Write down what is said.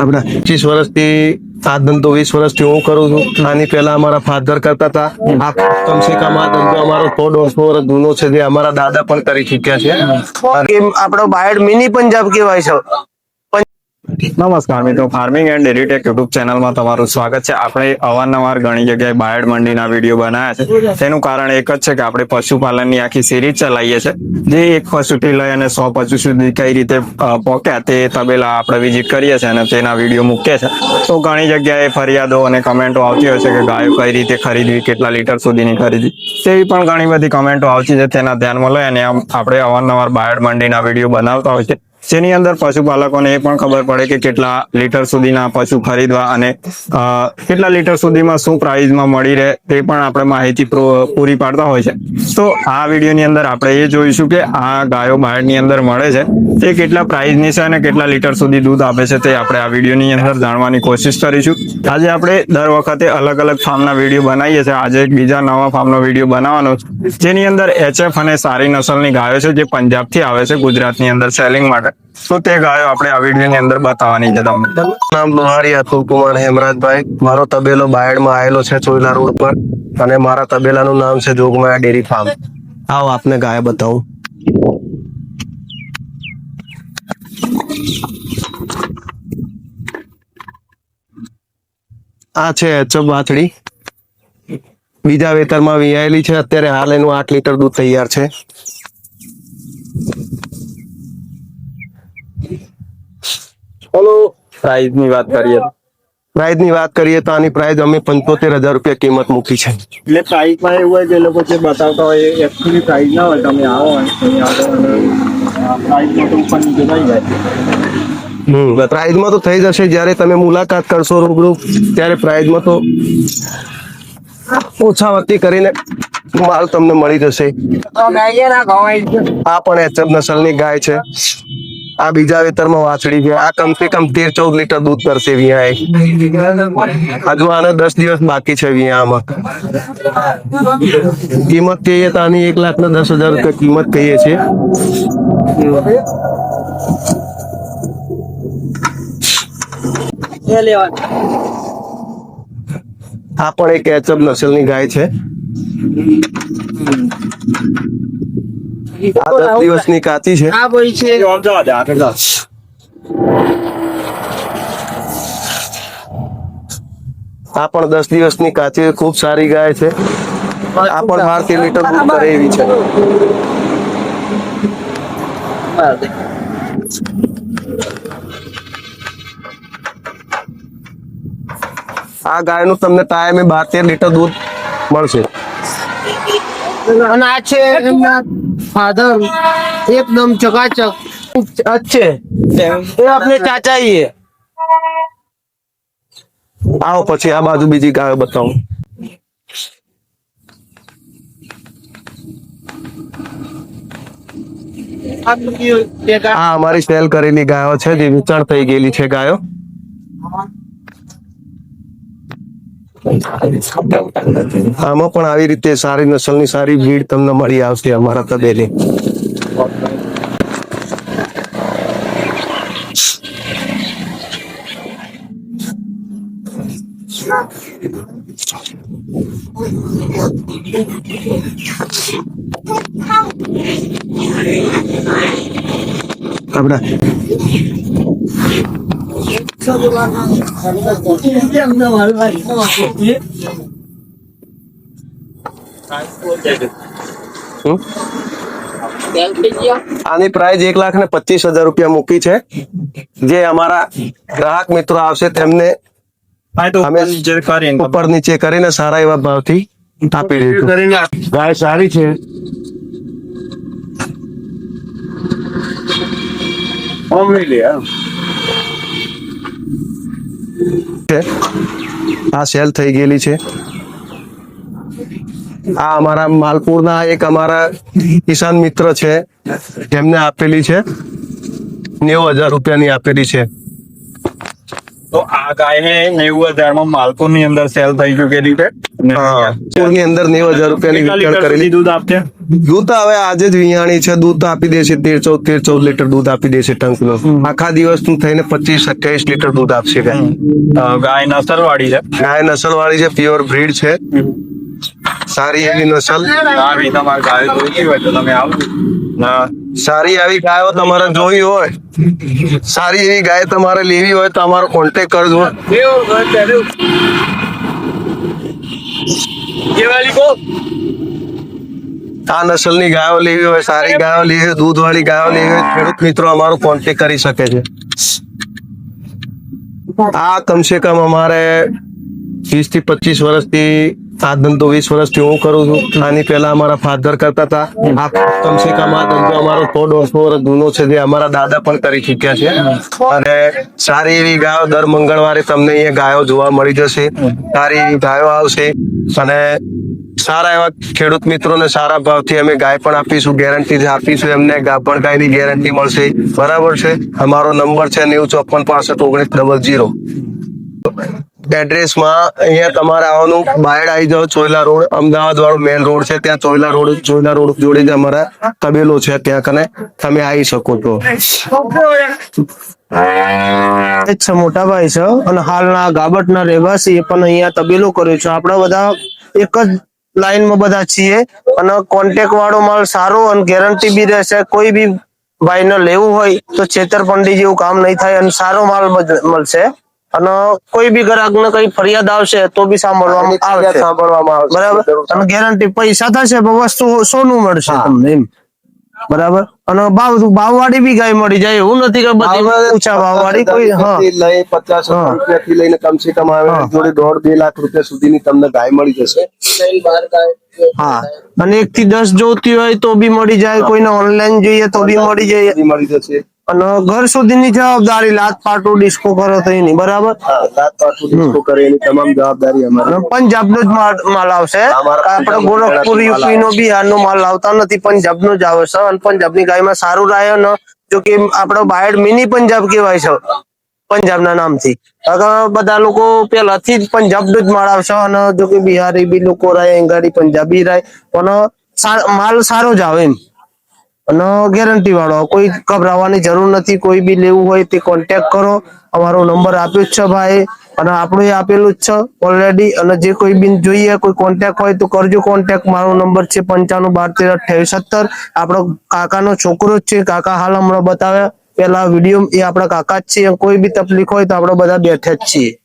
આપણા પચીસ વર્ષથી આ ધંધો વીસ વર્ષથી હું કરું છું. આની પહેલા અમારા ફાધર કરતા હતા. આ કમસે કમ આ ધંધો અમારો સો દોઢસો વર્ષ જૂનો છે જે અમારા દાદા પણ કરી ચુક્યા છે. આપણો બાયડ મિની પંજાબ કેવાય છે. નમસ્કાર મિત્રો farming and dairy tech YouTube ચેનલમાં તમારું સ્વાગત છે. આપણે અવારનવાર ઘણી જગ્યાએ બાયડ મંડીના વીડિયો બનાવ્યા છે. તેનું કારણ એક જ છે કે આપણે પશુપાલનની આખી સિરીઝ ચલાવીએ છીએ. જે એક પશુથી લઈ અને સો પશુ સુધી કઈ રીતે પોક્યા તે તબેલા આપણે વિઝિટ કરીએ છીએ અને તેના વીડિયો મૂકીએ છે તો ઘણી જગ્યાએ ફરિયાદો અને કમેન્ટો આવતી હોય છે કે ગાયો કઈ રીતે ખરીદવી, કેટલા લીટર સુધીની ખરીદી તેવી પણ ઘણી બધી કમેન્ટો આવતી છે. તેના ધ્યાનમાં લઈ અને આપણે અવારનવાર બાયડ મંડીના વીડિયો બનાવતા હોય છે. જેની અંદર પશુપાલકોને એ પણ ખબર પડે કે કેટલા લીટર સુધીના પશુ ખરીદવા અને કેટલા લીટર સુધીમાં શું પ્રાઇઝમાં મળી રહે તે પણ આપણે માહિતી પ્રો- પાડતા હોય છે. તો આ વિડીયોની અંદર આપણે એ જોઈશું કે આ ગાયો બહારની અંદર મળે છે, તે કેટલા પ્રાઇઝની છે અને કેટલા લીટર સુધી દૂધ આપે છે તે આપણે આ વિડીયોની અંદર જાણવાની કોશિશ કરીશું. આજે આપણે દર વખતે અલગ અલગ ફાર્મના વીડિયો બનાવીએ છીએ. આજે એક બીજા નવા ફાર્મનો વીડિયો બનાવવાનો જેની અંદર એચએફ અને સારી નસલની ગાયો છે જે પંજાબથી આવે છે, ગુજરાતની અંદર સેલિંગ માટે. તો તે ગાયો આપણે આ વિડીયોની અંદર બતાવવાની છે તમને? નામ લોહારી અતુલ કુમાર હેમરાજભાઈ. મારો તબેલો બાયડમાં આવેલો છે ચોઈલા રોડ પર અને મારા તબેલાનું નામ છે જોગમાયા ડેરી ફાર્મ. આવો આપને ગાય બતાવું. આ છે એચપ વાછડી બીજા વેતરમાં વિયાયેલી છે. અત્યારે હાલ એનું આઠ લીટર દૂધ તૈયાર છે. ચલો પ્રાઇઝની વાત કરીએ પ્રાઇઝની વાત કરીએ તો આની પ્રાઇઝ અમે પંચોતેર હજાર રૂપિયા કિંમત મૂકી છે. એટલે પ્રાઇઝમાં એવું હોય કે લોકો જે બતાવતા હોય એ એકચ્યુઅલી પ્રાઇઝ ના હોય તમે આવો અહીં માં તો ઉપર નીચે થઈ જાય. પ્રાઇઝમાં તો થઈ જશે. જ્યારે તમે મુલાકાત કરશો રૂબરૂ ત્યારે પ્રાઇઝમાં તો ઓછા વત્તી કરીને માલ તમને મળી જશે. આ પણ એચએફ નસલની ગાય છે. આ બીજા વેતરમાં વાછડી છે. આ કમસે કમ તેર, ચૌદ લીટર દૂધ કરશે વિયા હજુ આને દસ દિવસ બાકી છે વિયામાં કિંમત કહીએ તો આની એક લાખ ને દસ હજાર રૂપિયા કિંમત કહીએ છીએ. આ પણ એક એચએફ નસલની ગાય છે. આ દસ દિવસની કાતી છે. આ ભાઈ છે. જવા દે આગળ જા. આ પણ દસ દિવસની કાચી. ખૂબ સારી ગાય છે. આ પણ ભારતીય લીટર દૂધ કરે એવી છે. આ ગાયનું તમને ટાઈમે બાર તેર લીટર દૂધ મળશે. અને આ છે એમના ફાધર એકદમ ચકાચક અચ્છે એ આપણે ચાચા ही है આવો પછી આ બાજુ બીજી ગાયો બતાવું હા અમારી સેલ કરેલી ગાયો છે જે વેચાણ થઈ ગયેલી છે ગાયો આમાં પણ આવી રીતે સારી નસલની સારી ભીડ તમને મળી આવશે અમારા તબેલે હમ? આની પ્રાઇસ એક લાખ ને પચીસ હજાર રૂપિયા મૂકી છે. જે અમારા ગ્રાહક મિત્રો આવશે તેમને ઉપર નીચે કરીને ઉપર નીચે કરીને સારા એવા ભાવથી આપી દીધું. ગાય સારી છે. છે આ સેલ થઈ ગયેલી છે. આ અમારા માલપુરના એક અમારા કિસાન મિત્ર છે. જેમને આપેલી છે. નેવું હજાર રૂપિયાની આપેલી છે. તો આ ગાય નેવું હજારમાં માલપુરની અંદર સેલ થઈ ચુકેલી છે અને ની અંદર નેવું હજાર રૂપિયાની વિતરણ કરેલી. દૂધ આપશે દૂધ હવે આજે જ વિહાણી છે દૂધ તો આપી દેશે તેર ચૌદ તેર ચૌદ લીટર દૂધ આપી દેશે ટંકનું આખા દિવસનું થઈને પચીસ અઠ્યાવીસ લીટર દૂધ આપશે ગાય. ગાય નસલ વાળી છે? ગાય નસલ વાળી છે પ્યોર બ્રીડ છે. સારી એવી નસલ. ગાય તમે આવો સારી આવી ગાયો તમારે જોઈ હોય, સારી એવી ગાય તમારે લેવી હોય તો અમારો કોન્ટેક કરજો. આ નસલની ગાયો લેવી હોય, સારી ગાયો લેવી હોય દૂધ વાળી ગાયો લેવી હોય, ખેડૂત મિત્રો અમારો કોન્ટેક કરી શકે છે. આ કમસે કમ અમારે વીસથી પચીસ વર્ષથી આ ધંધો વીસ વર્ષથી હું કરું છું. આની પહેલા અમારા ફાધર કરતા હતા. આ કમસે કમ આ ધંધો અમારો સો દોઢસો વર્ષ જૂનો છે જે અમારા દાદા પણ કરી ચુક્યા છે. અને સારી એવી ગાયો દર મંગળવારે તમને અહીંયા ગાયો જોવા મળી જશે. સારી એવી ગાયો આવશે. અને સારા એવા ખેડૂત મિત્રોને સારા ભાવથી અમે ગાય પણ આપીશું ગેરંટી આપીશું, એમને પણ ગાયની ગેરંટી મળશે. બરાબર છે? અમારો નંબર છે નેવું ચોપન પાસઠ ઓગણીસ ડબલ જીરો એડ્રેસમાં અહીંયા તમારે આવવાનું. બાયડ આવી જાઓ, ચોયલા રોડ. અમદાવાદ વાળો મેન રોડ છે. ત્યાં ચોયલા રોડ ચોયલા રોડ જોડે અમારા તબેલો છે ત્યાં કને. તમે આવી શકો છો. છે, મોટા ભાઈ છે અને હાલના ગાબટના રહેવાસી પણ અહીંયા તબેલો કર્યો છે. આપણે બધા એક જ લાઈનમાં બધા છીએ. અને કોન્ટેક વાળો માલ સારો અને ગેરંટી બી રહેશે. કોઈ બી ભાઈને લેવું હોય તો છેતરપંડી જેવું કામ નહીં થાય અને સારો માલ મળશે. અને કોઈ બી ગ્રાહકને કઈ ફરિયાદ આવશે તો બી સાંભળવામાં આવશે સાંભળવામાં આવશે. બરાબર? અને ગેરંટી પૈસા થશે વસ્તુ સોનું મળશે તમને એમ. બરાબર? અને ભાવ ભાવ વાળી બી ગાય મળી જાય એવું નથી કે બધી ઊંચા ભાવ વાળી કોઈ હા. લઈ પચાસ રૂપિયા થી લઈને કમસે કમ આવે જોડે દોઢ બે લાખ રૂપિયા સુધીની તમને ગાય મળી જશે. હા. અને એક થી દસ જોતી હોય તો બી મળી જાય કોઈને ઓનલાઈન જોઈએ તો બી મળી જાય. મળી જશે. અને ઘર સુધીની જવાબદારી લાત પાટું ડિસ્કો કરો તો એની બરાબર? લાત પાટું ડિસ્કો કરે એની તમામ જવાબદારી અમારી. પંજાબ નો જ માલ આવશે. આપણે ગોરખપુર યુપી નો બિહાર નો માલ લાવતા નથી પંજાબ નો જ આવે છે. અને પંજાબની ગાયમાં સારું રહે ને જો કે આપણો બાયડ મિની પંજાબ કહેવાય છે પંજાબના નામથી. કારણ કે બધા લોકો પેલાથી જ પંજાબ નો જ માલ આવશે અને જો કે બિહારી બી લોકો રહે અંગાડી પંજાબી રહે પણ માલ સારો જ આવે એમ. અને ગેરંટી વાળો. કોઈ ગભરાવાની જરૂર નથી, કોઈ બી લેવું હોય તે કોન્ટેક્ટ કરો. અમારો નંબર આપ્યો જ છે ભાઈ. અને આપણું એ આપેલું જ છે ઓલરેડી અને જે કોઈ બી જોઈએ, કોઈ કોન્ટેક્ટ હોય તો કરજો કોન્ટેક મારો નંબર છે પંચાણું બાર તેર અઠ્યાવીસ સત્તર. આપણો કાકાનો છોકરો જ છે. કાકા હાલ હમણાં બતાવ્યા પેલા વીડિયો એ આપણા કાકા જ છે. કોઈ બી તકલીફ હોય તો આપણે બધા બેઠા જ છીએ.